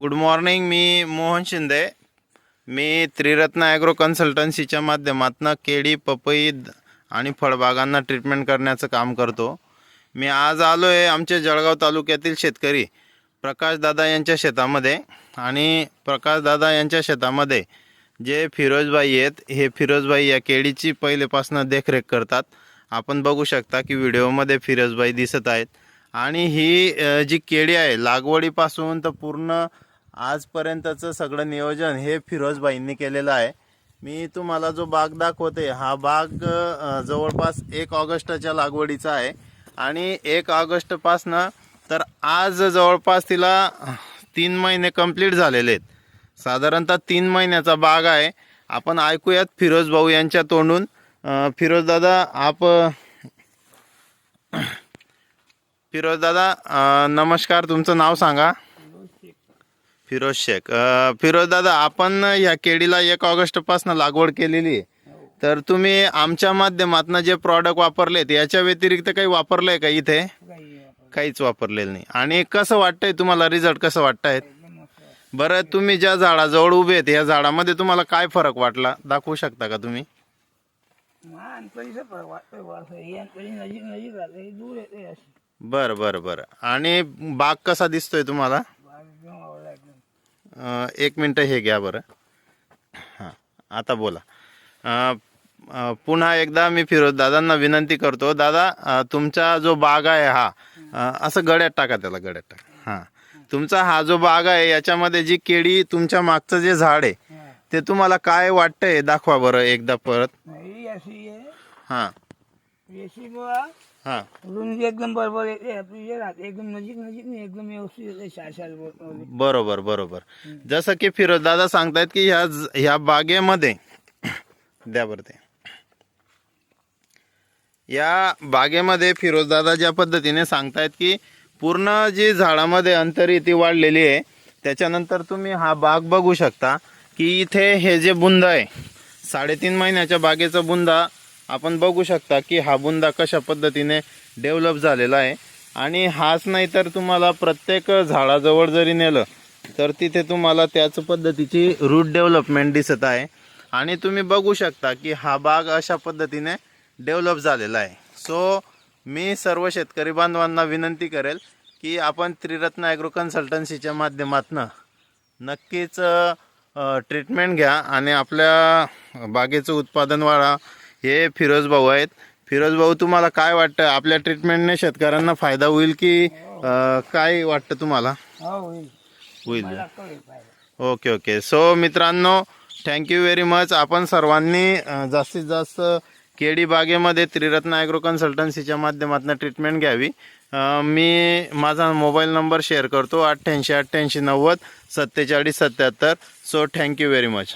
Good morning मी मोहन शिंदे. मी Triratna agro कन्सल्टन्सीच्या माध्यमातून केळी पपई आणि फळबागांना ट्रीटमेंट करण्याचं काम करतो. मी आज आलो आहे आमच्या जळगाव तालुक्यातील शेतकरी प्रकाशदादा यांच्या शेतामध्ये आणि प्रकाशदादा यांच्या शेतामध्ये जे फिरोजबाई आहेत हे फिरोजबाई या केळीची पहिलेपासून देखरेख करतात. आपण बघू शकता की व्हिडिओमध्ये फिरोजबाई दिसत आहेत. आणि ही जी केळी आहे लागवडीपासून तर पूर्ण आजपर्यंतचं सगळं नियोजन हे फिरोजबाईंनी केलेलं आहे. मी तुम्हाला जो बाग दाखवते हा बाग जवळपास एक ऑगस्टच्या लागवडीचा आहे. आणि एक ऑगस्टपासनं तर आज जवळपास तिला तीन महिने कंप्लीट झालेले आहेत. साधारणतः तीन महिन्याचा बाग आहे. आपण ऐकूयात फिरोज भाऊ यांच्या तोंडून. फिरोजदादा फिरोज दादा आप फिरोज दादा नमस्कार तुमचं नाव सांगा. फिरोज शेख. फिरोज दादा आपण ह्या केळीला एक ऑगस्टपासून लागवड केलेली आहे. तर तुम्ही आमच्या माध्यमातून जे प्रॉडक्ट वापरलेत याच्या व्यतिरिक्त काही वापरलंय का इथे? काहीच वापरलेलं नाही. आणि कसं वाटतंय तुम्हाला? रिझल्ट कसं वाटतंय? बरं तुम्ही ज्या झाडाजवळ उभे आहेत या झाडामध्ये तुम्हाला काय फरक वाटला? दाखवू शकता का तुम्ही? बरं बरं बरं. आणि बाग कसा दिसतोय तुम्हाला बाग एकदम आवडला एकदम अ, एक मिनटं हे घ्या बरं. हां आता बोला. पुन्हा एकदा मी फिरोज दादांना विनंती करतो दादा तुमचा जो बाग आहे हा असं गड्यात टाका त्याला गड्यात टाका. हां तुमचा हा जो बाग आहे याच्यामध्ये जी केळी तुमच्या मागचं जे झाड आहे. ते तुम्हाला काय वाटतंय? दाखवा बरं एकदा परत. ही. हां रुंदी एकदम बरोबर येते आपली जे राहते एकदम नजीक नजीक नाही एकदम व्यवस्थित येते चार चार बोटमध्ये बरोबर बरोबर जसं की फिरोज दादा सांगतायत की ह्या ज- ह्या बागेमध्ये द्या बरं ते या बागेमध्ये फिरोज दादा ज्या पद्धतीने सांगतायत की पूर्ण जी झाडामध्ये अंतरी ती वाढलेली आहे त्याच्यानंतर तुम्ही हा बाग बघू शकता की इथे हे जे बुंद आहे साडेतीन महिन्याच्या बागेचा बुंदा आपण बघू शकता की हा बुंदा कशा पद्धतीने डेव्हलप झालेला आहे. आणि हाच नाही तर तुम्हाला प्रत्येक झाडाजवळ जरी नेलं तर तिथे तुम्हाला त्याच पद्धतीची रूट डेव्हलपमेंट दिसत आहे. आणि तुम्ही बघू शकता की हा बाग अशा पद्धतीने डेव्हलप झालेला आहे. सो मी सर्व शेतकरी बांधवांना विनंती करेल की आपण त्रिरत्न ॲग्रो कन्सल्टन्सीच्या माध्यमातून नक्कीच ट्रीटमेंट घ्या आणि आपल्या बागेचं उत्पादन वाढा. हे फिरोज भाऊ आहेत. फिरोज भाऊ तुम्हाला काय वाटतं? आपल्या ट्रीटमेंटने शेतकऱ्यांना फायदा होईल की अ, काय वाटतं तुम्हाला? हो होईल. Okay okay. सो मित्रांनो थँक्यू व्हेरी मच आपण सर्वांनी अ, जास्तीत जास्त केडी बागेमध्ये त्रिरत्न ॲग्रो कन्सल्टन्सीच्या माध्यमातून ट्रीटमेंट घ्यावी. अ, मी माझा मोबाईल नंबर शेअर करतो. अठ्ठ्याऐंशी अठ्ठ्याऐंशी नव्वद सत्तेचाळीस सत्याहत्तर. So thank you very much